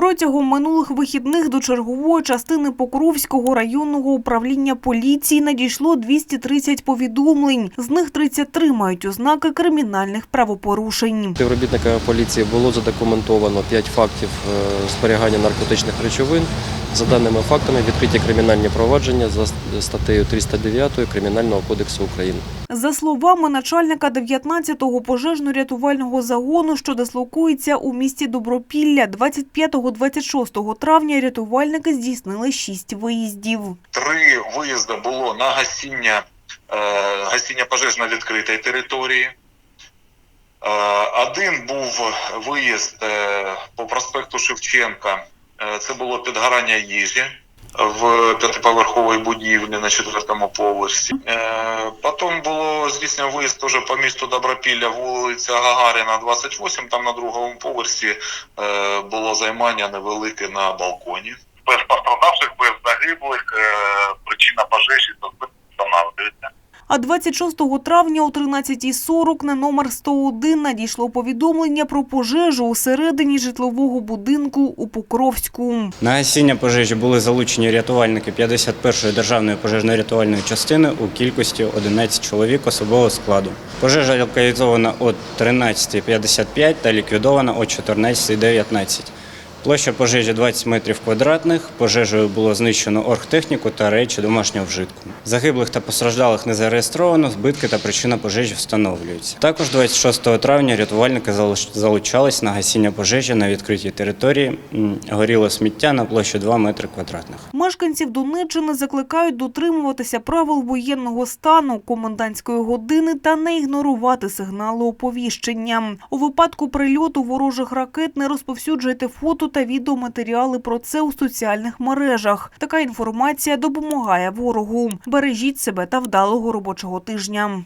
Протягом минулих вихідних до чергової частини Покровського районного управління поліції надійшло 230 повідомлень. З них 33 мають ознаки кримінальних правопорушень. Співробітниками поліції було задокументовано 5 фактів е, зберігання наркотичних речовин. За даними фактами відкриті кримінальні провадження за статтею 309 Кримінального кодексу України. За словами начальника 19-го пожежно-рятувального загону, що дислокується у місті Добропілля, 25-26 травня рятувальники здійснили шість виїздів. Три виїзди було на гасіння, е, гасіння пожеж на території. Е, один був виїзд е, по проспекту Шевченка. Це було підгорання їжі в п'ятиповерховій будівлі на четвертому поверсі. Е, потім було здійснено виїзд теж по місту Добропілля, вулиця Гагаріна, 28. Там на другому поверсі е, було займання невелике на балконі. Без пострадавших, без загиблих, е, причина пожежі. А 26 травня о 13.40 на номер 101 надійшло повідомлення про пожежу у середині житлового будинку у Покровську. На гасіння пожежі були залучені рятувальники 51-ї державної пожежно-рятувальної частини у кількості 11 чоловік особового складу. Пожежа локалізована о 13.55 та ліквідована о 14.19. Площа пожежі 20 метрів квадратних. Пожежею було знищено оргтехніку та речі домашнього вжитку. Загиблих та постраждалих не зареєстровано, збитки та причина пожежі встановлюються. Також 26 травня рятувальники залуч- залучались на гасіння пожежі на відкритій території. Горіло сміття на площі 2 метри квадратних. Мешканців Донеччини закликають дотримуватися правил воєнного стану, комендантської години та не ігнорувати сигнали оповіщення. У випадку прильоту ворожих ракет не розповсюджуйте фото та відеоматеріали про це у соціальних мережах. Така інформація допомагає ворогу. Бережіть себе та вдалого робочого тижня.